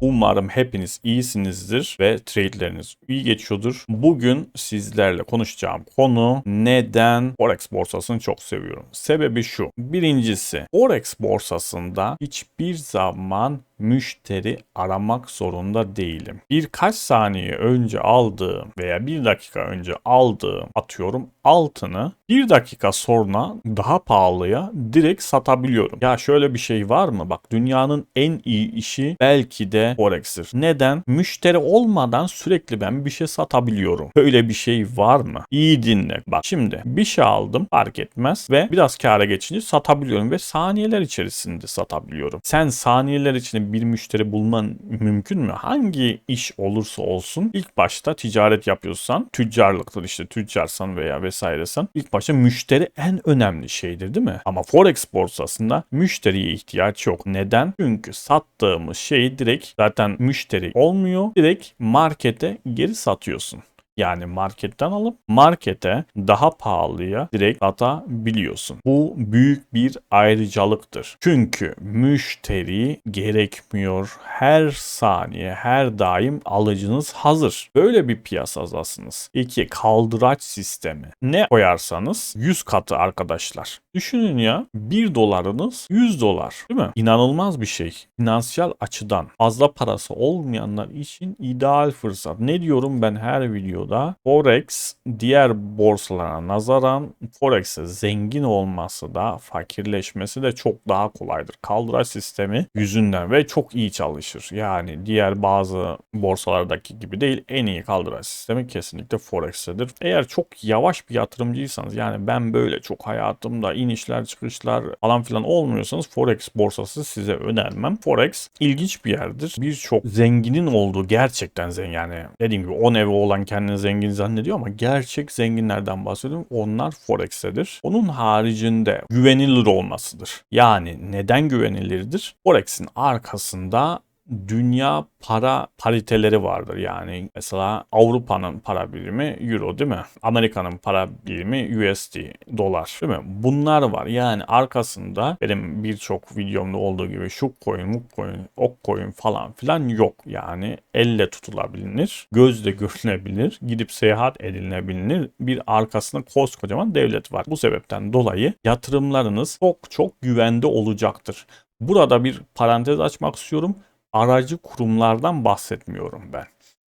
Umarım hepiniz iyisinizdir ve trade'leriniz iyi geçiyordur. Bugün sizlerle konuşacağım konu neden Forex borsasını çok seviyorum. Sebebi şu. Birincisi Forex borsasında hiçbir zaman müşteri aramak zorunda değilim. Birkaç saniye önce aldığım veya bir dakika önce aldığım atıyorum altını bir dakika sonra daha pahalıya direkt satabiliyorum. Ya şöyle bir şey var mı? Bak dünyanın en iyi işi belki de Forex'tir. Neden? Müşteri olmadan sürekli ben bir şey satabiliyorum. Böyle bir şey var mı? İyi dinle. Bak şimdi bir şey aldım fark etmez ve biraz kâra geçince satabiliyorum ve saniyeler içerisinde satabiliyorum. Sen saniyeler içinde bir müşteri bulman mümkün mü? Hangi iş olursa olsun ilk başta ticaret yapıyorsan tüccarlıktır işte tüccarsan veya vesairesen ilk başta müşteri en önemli şeydir değil mi? Ama Forex borsasında müşteriye ihtiyaç yok. Neden? Çünkü sattığımız şeyi direkt zaten müşteri olmuyor. Direkt markete geri satıyorsun. Yani marketten alıp markete daha pahalıya direkt satabiliyorsun. Bu büyük bir ayrıcalıktır. Çünkü müşteri gerekmiyor. Her saniye, her daim alıcınız hazır. Böyle bir piyasadasınız. İki, kaldıraç sistemi. Ne koyarsanız 100 katı arkadaşlar. Düşünün ya 1 dolarınız 100 dolar değil mi? İnanılmaz bir şey. Finansal açıdan fazla parası olmayanlar için ideal fırsat. Ne diyorum ben her videoda? Forex diğer borsalara nazaran Forex'e zengin olması da fakirleşmesi de çok daha kolaydır. Kaldıraç sistemi yüzünden ve çok iyi çalışır. Yani diğer bazı borsalardaki gibi değil en iyi kaldıraç sistemi kesinlikle Forex'tedir. Eğer çok yavaş bir yatırımcıysanız yani ben böyle çok hayatımda inişler çıkışlar falan filan olmuyorsanız Forex borsası size önermem. Forex ilginç bir yerdir. Birçok zenginin olduğu gerçekten zengin yani dediğim gibi 10 evi olan kendini zengin zannediyor ama gerçek zenginlerden bahsediyorum. Onlar Forex'tedir. Onun haricinde güvenilir olmasıdır. Yani neden güvenilirdir? Forex'in arkasında dünya para pariteleri vardır. Yani mesela Avrupa'nın para birimi euro değil mi? Amerika'nın para birimi USD dolar değil mi? Bunlar var. Yani arkasında benim birçok videomda olduğu gibi şu coin, bu coin, ok coin falan filan yok. Yani elle tutulabilir, gözle görülebilir, gidip seyahat edilebilir bir arkasında koskocaman devlet var. Bu sebepten dolayı yatırımlarınız çok çok güvende olacaktır. Burada bir parantez açmak istiyorum aracı kurumlardan bahsetmiyorum ben.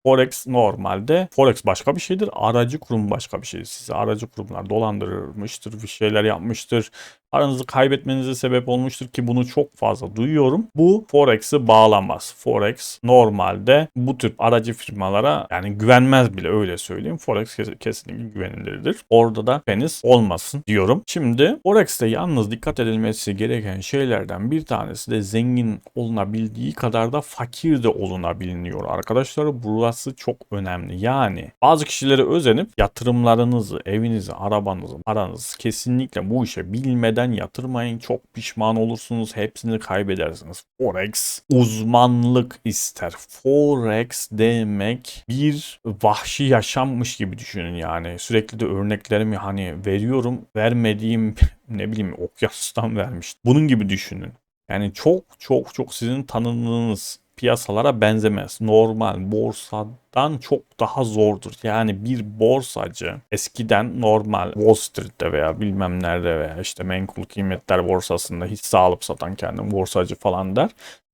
Forex normalde Forex başka bir şeydir. Aracı kurum başka bir şeydir. Sizi aracı kurumlar dolandırmıştır, bir şeyler yapmıştır paranızı kaybetmenize sebep olmuştur ki bunu çok fazla duyuyorum. Bu Forex'i bağlamaz. Forex normalde bu tür aracı firmalara yani güvenmez bile öyle söyleyeyim. Forex kesinlikle güvenilirdir. Orada da peniz olmasın diyorum. Şimdi Forex'te yalnız dikkat edilmesi gereken şeylerden bir tanesi de zengin olunabildiği kadar da fakir de olunabiliyor. Arkadaşlar burası çok önemli. Yani bazı kişileri özenip yatırımlarınızı, evinizi, arabanızı, paranızı kesinlikle bu işe bilmeden önceden yatırmayın. Çok pişman olursunuz. Hepsini kaybedersiniz. Forex uzmanlık ister. Forex demek bir vahşi yaşammış gibi düşünün yani. Sürekli de örneklerimi hani veriyorum. Vermediğim ne bileyim okyanustan vermiş. Bunun gibi düşünün. Yani çok çok çok sizin tanıdığınız piyasalara benzemez. Normal borsadan çok daha zordur. Yani bir borsacı eskiden normal Wall Street'te veya bilmem nerede veya işte menkul kıymetler borsasında hisse alıp satan kendini borsacı falan der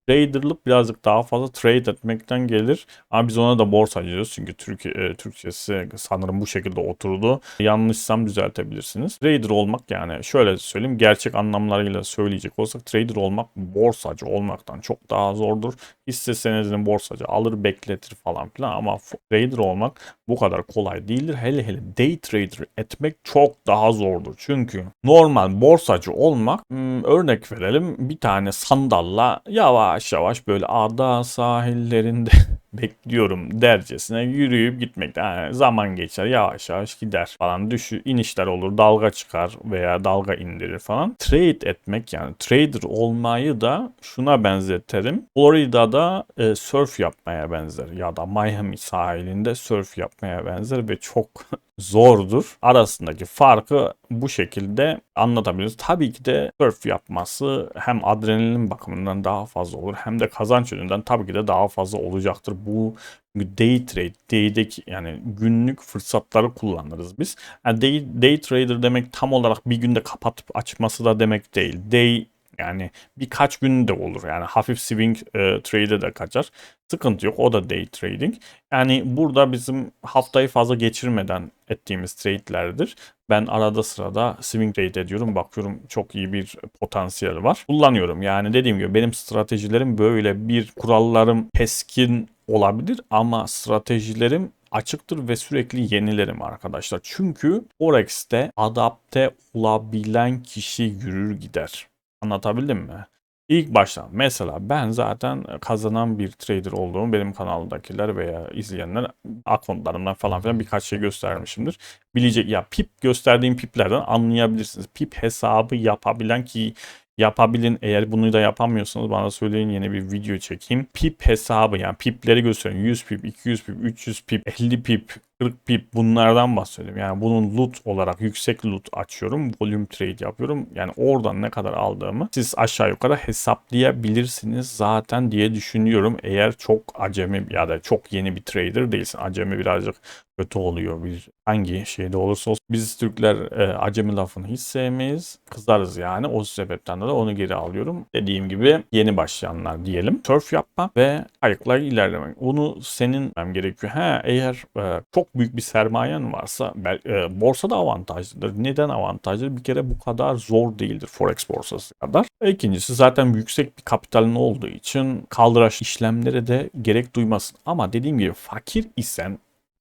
traderlık birazcık daha fazla trade etmekten gelir. Ama biz ona da borsa diyoruz. Çünkü Türk, e, Türkçesi sanırım bu şekilde oturdu. Yanlışsam düzeltebilirsiniz. Trader olmak yani şöyle söyleyeyim gerçek anlamlarıyla söyleyecek olsak trader olmak borsacı olmaktan çok daha zordur. Hisse senedini borsacı alır bekletir falan filan ama trader olmak bu kadar kolay değildir. Hele hele day trader etmek çok daha zordur. Çünkü normal borsacı olmak hmm, örnek verelim bir tane sandalla yavaş yavaş böyle ada sahillerinde bekliyorum dercesine yürüyüp gitmekte. Yani zaman geçer yavaş yavaş gider falan düşü inişler olur dalga çıkar veya dalga indirir falan. Trade etmek yani trader olmayı da şuna benzeterim. Florida'da e, surf yapmaya benzer ya da Miami sahilinde surf yapmaya benzer ve çok zordur. Arasındaki farkı bu şekilde anlatabiliriz. Tabii ki de surf yapması hem adrenalin bakımından daha fazla olur hem de kazanç yönünden tabii ki de daha fazla olacaktır. Bu day trade, day'deki yani günlük fırsatları kullanırız biz. Yani day, day trader demek tam olarak bir günde kapatıp açması da demek değil. Day yani birkaç gün de olur. Yani hafif swing e, trade'e de kaçar. Sıkıntı yok. O da day trading. Yani burada bizim haftayı fazla geçirmeden ettiğimiz trade'lerdir. Ben arada sırada swing trade ediyorum. Bakıyorum çok iyi bir potansiyel var. Kullanıyorum. Yani dediğim gibi benim stratejilerim böyle bir kurallarım keskin olabilir ama stratejilerim açıktır ve sürekli yenilerim arkadaşlar. Çünkü Forex'te adapte olabilen kişi yürür gider. Anlatabildim mi? İlk başta mesela ben zaten kazanan bir trader olduğumu benim kanaldakiler veya izleyenler akontlarımdan falan filan birkaç şey göstermişimdir. Bilecek ya pip gösterdiğim piplerden anlayabilirsiniz. Pip hesabı yapabilen ki yapabilin. Eğer bunu da yapamıyorsanız bana söyleyin yeni bir video çekeyim. Pip hesabı yani pipleri gösterin. 100 pip, 200 pip, 300 pip, 50 pip, 40 pip bunlardan bahsediyorum. Yani bunun loot olarak yüksek loot açıyorum. Volume trade yapıyorum. Yani oradan ne kadar aldığımı siz aşağı yukarı hesaplayabilirsiniz zaten diye düşünüyorum. Eğer çok acemi ya da çok yeni bir trader değilsin. Acemi birazcık kötü oluyor. Bir hangi şeyde olursa olsun. Biz Türkler e, acemi lafını hiç sevmeyiz. Kızarız yani. O sebepten de onu geri alıyorum. Dediğim gibi yeni başlayanlar diyelim. Surf yapma ve ayakla ilerlemek. Onu senin gerekiyor. Ha eğer e, çok büyük bir sermayen varsa e, borsa da avantajlıdır. Neden avantajlı? Bir kere bu kadar zor değildir Forex borsası kadar. İkincisi zaten yüksek bir kapitalin olduğu için kaldıraç işlemlere de gerek duymasın. Ama dediğim gibi fakir isen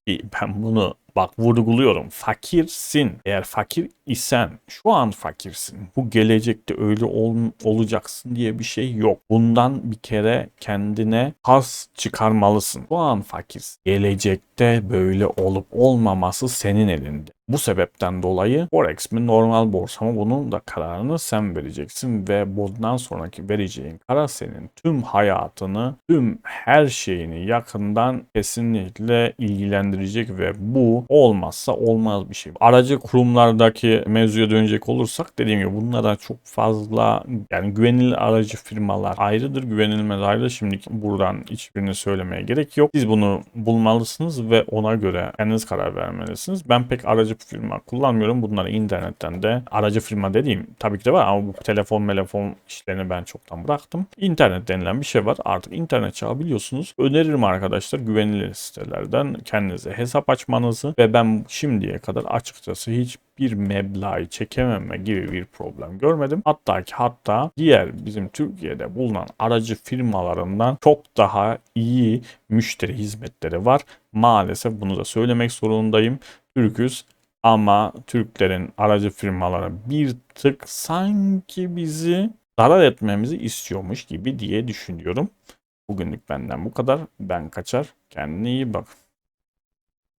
ben bunu bak vurguluyorum. Fakirsin. Eğer fakir isen şu an fakirsin. Bu gelecekte öyle ol, olacaksın diye bir şey yok. Bundan bir kere kendine has çıkarmalısın. Şu an fakirsin. Gelecekte böyle olup olmaması senin elinde. Bu sebepten dolayı Forex mi normal borsa mı bunun da kararını sen vereceksin ve bundan sonraki vereceğin karar senin tüm hayatını, tüm her şeyini yakından kesinlikle ilgilendirecek ve bu olmazsa olmaz bir şey. Aracı kurumlardaki mevzuya dönecek olursak dediğim gibi bunlara çok fazla yani güvenilir aracı firmalar ayrıdır, güvenilmez ayrı. Şimdi buradan hiçbirini söylemeye gerek yok. Siz bunu bulmalısınız ve ona göre kendiniz karar vermelisiniz. Ben pek aracı firma kullanmıyorum. Bunları internetten de aracı firma dediğim tabii ki de var ama bu telefon telefon işlerini ben çoktan bıraktım. İnternet denilen bir şey var. Artık internet çağı biliyorsunuz. Öneririm arkadaşlar güvenilir sitelerden kendinize hesap açmanızı ve ben şimdiye kadar açıkçası hiç bir meblağı çekememe gibi bir problem görmedim. Hatta ki hatta diğer bizim Türkiye'de bulunan aracı firmalarından çok daha iyi müşteri hizmetleri var. Maalesef bunu da söylemek zorundayım. Türküz ama Türklerin aracı firmaları bir tık sanki bizi zarar etmemizi istiyormuş gibi diye düşünüyorum. Bugünlük benden bu kadar. Ben kaçar. Kendine iyi bak.